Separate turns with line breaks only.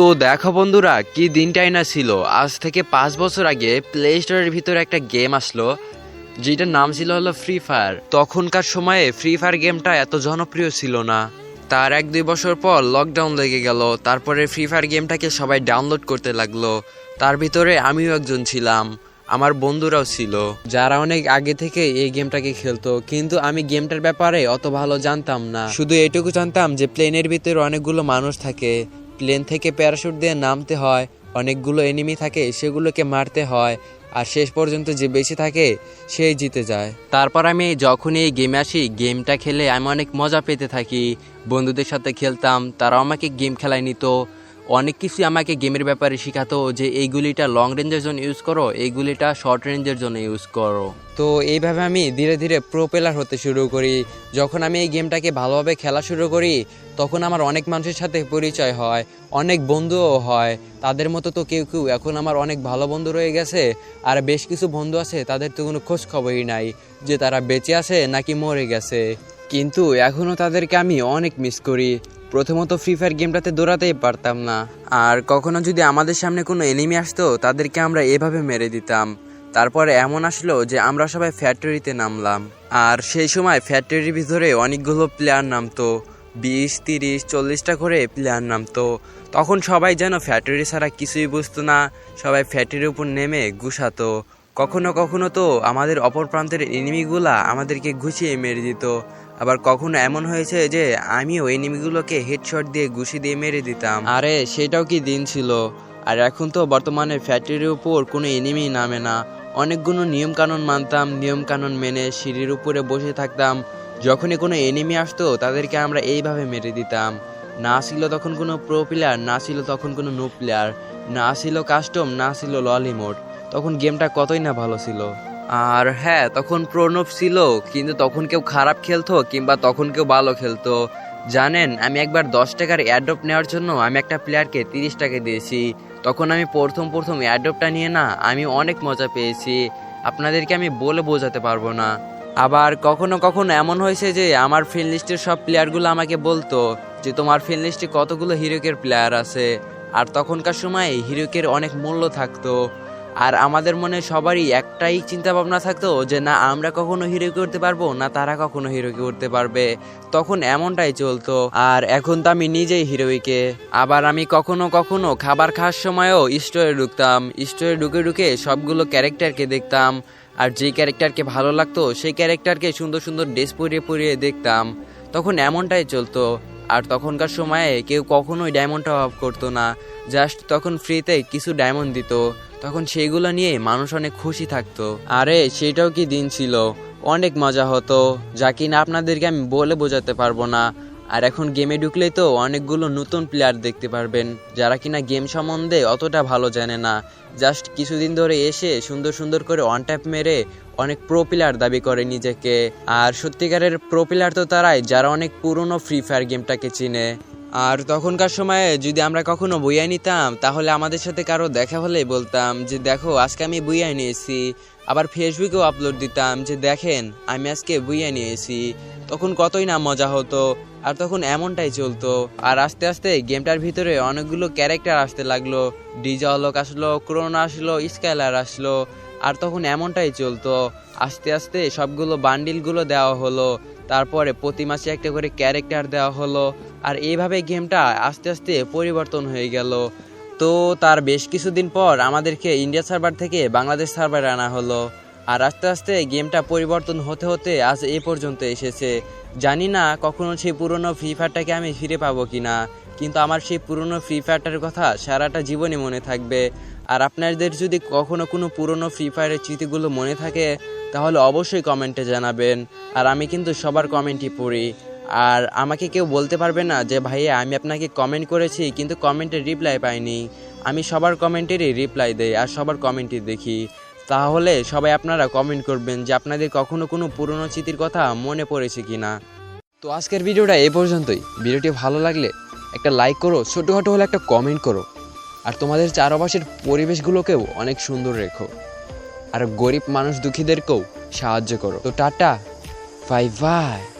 তো দেখো বন্ধুরা, কি দিনটাই না ছিল। আজ থেকে পাঁচ বছর আগে প্লে স্টোরের ভিতরে একটা গেম আসলো, যেটার নাম ছিল হলো ফ্রি ফায়ার তখনকার সময়ে ফ্রি ফায়ার গেমটা এত জনপ্রিয় ছিল না। তার এক দুই বছর পর লকডাউন লেগে গেল, তারপরে ফ্রি ফায়ার গেমটাকে সবাই ডাউনলোড করতে লাগল। তার ভিতরে আমিও একজন ছিলাম, আমার বন্ধুরাও ছিল, যারা অনেক আগে থেকে এই গেমটাকে খেলতো। কিন্তু আমি গেমটার ব্যাপারে অত ভালো জানতাম না। শুধু এটুকু জানতাম যে প্লেনের ভিতরে অনেকগুলো মানুষ থাকে প্লেন থেকে প্যারাশুট দিয়ে নামতে হয়। অনেকগুলো এনিমি থাকে, সেগুলোকে মারতে হয়। আর শেষ পর্যন্ত যে বেশি থাকে, সেই জিতে যায়। তারপর আমি যখন এই গেমে আসি গেমটা খেলে আমি অনেক মজা পেতে থাকি। বন্ধুদের সাথে খেলতাম তারা আমাকে গেম খেলায় নিত। অনেক কিছুই আমাকে গেমের ব্যাপারে শেখাতো যে এই গুলিটা লং রেঞ্জের জন্য ইউজ করো, এই গুলিটা শর্ট রেঞ্জের জন্য ইউজ করো। তো এইভাবে আমি ধীরে ধীরে প্রো প্লেয়ার হতে শুরু করি। যখন আমি এই গেমটাকে ভালোভাবে খেলা শুরু করি, তখন আমার অনেক মানুষের সাথে পরিচয় হয়, অনেক বন্ধুও হয়। তাদের মতো তো কেউ কেউ, এখন আমার অনেক ভালো বন্ধু রয়ে গেছে, আর বেশ কিছু বন্ধু আছে, তাদের তো কোনো খোঁজ খবরই নাই যে তারা বেঁচে আছে নাকি মরে গেছে। কিন্তু এখনও তাদেরকে আমি অনেক মিস করি। প্রথমত ফ্রি ফায়ার গেমটাতে দৌড়াতেই পারতাম না। আর কখনো যদি আমাদের সামনে কোনো এনিমি আসতো, তাদেরকে আমরা এভাবে মেরে দিতাম। তারপরে এমন আসলো যে আমরা সবাই ফ্যাক্টরিতে নামলাম। আর সেই সময় ফ্যাক্টরির ভিতরে অনেকগুলো প্লেয়ার নামতো। বিশ, তিরিশ, চল্লিশটা করে প্লেয়ার নামতো। তখন সবাই যেন ফ্যাক্টরি ছাড়া কিছুই বুঝতো না, সবাই ফ্যাক্টরির উপর নেমে গুছাতো। কখনো কখনো তো আমাদের অপর প্রান্তের এনিমিগুলা আমাদেরকে ঘুষিয়ে মেরে দিত। আবার কখনো এমন হয়েছে যে আমিও এনিমিগুলোকে হেডশট দিয়ে ঘুষি দিয়ে মেরে দিতাম। আরে, সেটাও কি দিন ছিল? আর এখন তো বর্তমানে ফ্যাক্টরির উপর কোনো এনিমি নামে না। অনেকগুলো নিয়ম কানুন মানতাম নিয়ম কানুন মেনে সিঁড়ির উপরে বসে থাকতাম। যখনই কোনো এনিমি আসতো, তাদেরকে আমরা এইভাবে মেরে দিতাম। না ছিল তখন কোনো প্রো প্লেয়ার না ছিল তখন কোনো নো প্লেয়ার না ছিল কাস্টম না ছিল ললিমোড তখন গেমটা কতই না ভালো ছিল। আর হ্যাঁ তখন প্রণব ছিল, কিন্তু তখন কেউ খারাপ খেলতো কিংবা তখন কেউ ভালো খেলতো। জানেন, আমি একবার দশ টাকার অ্যাডপ নেওয়ার জন্য আমি একটা প্লেয়ারকে তিরিশ টাকা দিয়েছি। তখন আমি প্রথম প্রথম অ্যাডপটা নিয়ে না আমি অনেক মজা পেয়েছি। আপনাদেরকে আমি বলে বোঝাতে পারব না। আবার কখনো কখনো এমন হয়েছে যে আমার ফ্রেন্ড লিস্টের সব প্লেয়ারগুলো আমাকে বলতো যে, তোমার ফ্রেন্ড লিস্টে কতগুলো হিরোকের প্লেয়ার আছে? আর তখনকার সময় হিরোকের অনেক মূল্য থাকতো। আর আমাদের মনে সবারই একটাই চিন্তা ভাবনা থাকতো যে, না, আমরা কখনো হিরো করতে পারব, না, তারা কখনো হিরো করতে পারবে। তখন এমনটাই চলতো। আর এখন তো আমি নিজেই হিরোইকে আবার আমি কখনো কখনো খাবার খাওয়ার সময়ও স্টোরে ঢুকতাম। স্টোরে ঢুকে ঢুকে সবগুলো ক্যারেক্টারকে দেখতাম। আর যে ক্যারেক্টারকে ভালো লাগতো, সেই ক্যারেক্টারকে সুন্দর সুন্দর ড্রেস পরিয়ে পরিয়ে দেখতাম। তখন এমনটাই চলতো। আর তখনকার সময়ে কেউ কখনোই ডায়মন্ডটা অফ করতো না। জাস্ট তখন ফ্রিতে কিছু ডায়মন্ড দিত। তখন সেইগুলো নিয়ে মানুষ অনেক খুশি থাকতো। আরে, সেটাও কি দিন ছিল? অনেক মজা হতো। যা কিনা আপনাদেরকে আমি বলে বোঝাতে পারব না। আর এখন গেমে ঢুকলেই তো অনেকগুলো নতুন প্লেয়ার দেখতে পারবেন, যারা কিনা গেম সম্বন্ধে অতটা ভালো জানে না। জাস্ট কিছুদিন ধরে এসে সুন্দর সুন্দর করে অন ট্যাপ মেরে অনেক প্রো প্লেয়ার দাবি করে নিজেকে। আর সত্যিকারের প্রো প্লেয়ার তো তারাই, যারা অনেক পুরনো ফ্রি ফায়ার গেমটাকে চিনে। আর তখনকার সময়ে যদি আমরা কখনো বইয়া নিতাম, তাহলে আমাদের সাথে কারও দেখা হলেই বলতাম যে, দেখো, আজকে আমি বইয়া নিয়েছি। আবার ফেসবুকেও আপলোড দিতাম যে, দেখেন, আমি আজকে বইয়া নিয়েছি। তখন কতই না মজা হতো, আর তখন এমনটাই চলতো। আর আস্তে আস্তে গেমটার ভিতরে অনেকগুলো ক্যারেক্টার আসতে লাগল। ডিজা অলক আসলো, ক্রোন আসলো, স্কাইলার আসলো। আর তখন এমনটাই চলতো। আস্তে আস্তে সবগুলো বান্ডিলগুলো দেওয়া হলো, তারপরে প্রতি মাসে একটা করে ক্যারেক্টার দেওয়া হলো, আর এইভাবে গেমটা আস্তে আস্তে পরিবর্তন হয়ে গেল। তো তার বেশ কিছুদিন পর আমাদেরকে ইন্ডিয়া সার্ভার থেকে বাংলাদেশ সার্ভারে আনা হলো, আর আস্তে আস্তে গেমটা পরিবর্তন হতে হতে আজ এই পর্যন্ত এসেছে। জানি না কখনো সেই পুরনো ফ্রি ফায়ারটাকে আমি ফিরে পাবো কিনা, কিন্তু আমার সেই পুরনো ফ্রি ফায়ারটার কথা সারাটা জীবনে মনে থাকবে। আর আপনাদের যদি কখনো কোনো পুরনো ফ্রি ফায়ারের স্মৃতিগুলো মনে থাকে, তাহলে অবশ্যই কমেন্টে জানাবেন। আর আমি কিন্তু সবার কমেন্টই পড়ি। আর আমাকে কেউ বলতে পারবে না যে, ভাইয়া, আমি আপনাকে কমেন্ট করেছি, কিন্তু কমেন্টের রিপ্লাই পাইনি। আমি সবার কমেন্টেরই রিপ্লাই দেই আর সবার কমেন্টই দেখি। তাহলে সবাই আপনারা কমেন্ট করবেন যে, আপনাদের কখনো কোনো পুরনো স্মৃতির কথা মনে পড়েছে কি না তো আজকের ভিডিওটা এই পর্যন্তই। ভিডিওটি ভালো লাগলে একটা লাইক করো, ছোটোখাটো হলে একটা কমেন্ট করো। আর তোমাদের চারপাশের পরিবেশগুলোকেও অনেক সুন্দর রেখো। আর গরিব মানুষ দুঃখীদেরকেও সাহায্য করো। তো টাটা। Bye bye.